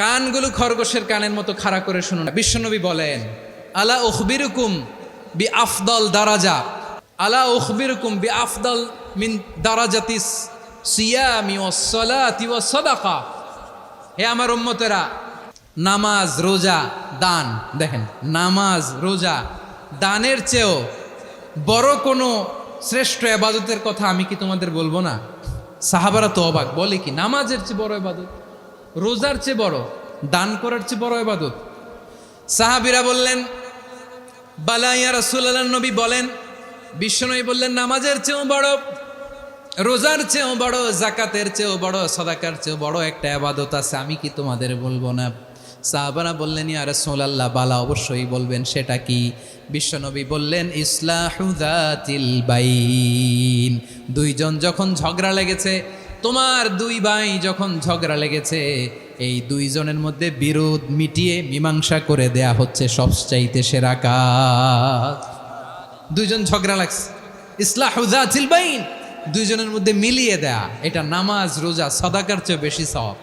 কানগুলো খরগোশের কানের মতো খাড়া করে শুনুন। বিশ্বনবী বলেন, আলা উখবিরুকুম বি আফদল দারাজা। আলা উখবিরুকুম বি আফদল মিন দারাজাতিস সিয়ামি ও সলাতি ও সদাকা। হে আমার উম্মতেরা, নামাজ, রোজা, দান। দেখেন, নামাজ, রোজা, দানের চেয়েও বড় কোনো শ্রেষ্ঠ এবাদতের কথা আমি কি তোমাদের বলব না? সাহাবারা তো অবাক, বলে কি, নামাজের চেয়ে বড় এবাদত? রোজার চেয়ে বড়, দান করার চেয়ে বড় এবাদত সাহাবিরা বললেন বালাইয়া রাসুল্লাহ নবী বলেন, বিশ্বনবী বললেন, নামাজের চেয়েও বড়, রোজার চেয়েও বড় জাকাতের চেয়েও বড়, সদাকার চেয়েও বড় একটা আবাদত আছে, আমি কি তোমাদের বলব না? সাহাবারা বললেন, ইয়া রাসূলুল্লাহ, বালা অবশ্যই বলবেন, সেটা কি? বিশ্বনবী বললেন ইসলাহুদাতিল বাইন। দুইজন যখন ঝগড়া লেগেছে তোমার দুই ভাই যখন ঝগড়া লেগেছে, এই দুইজনের মধ্যে বিরোধ মিটিয়ে মীমাংসা করে দেয়া হচ্ছে সবচাইতে সেরা কাজ। দুইজন ঝগড়া লাগছে। ইসলাহ দুইজনের মধ্যে মিলিয়ে দেয়া। এটা নামাজ, রোজা, সদাকার চেয়ে বেশি সওয়াব।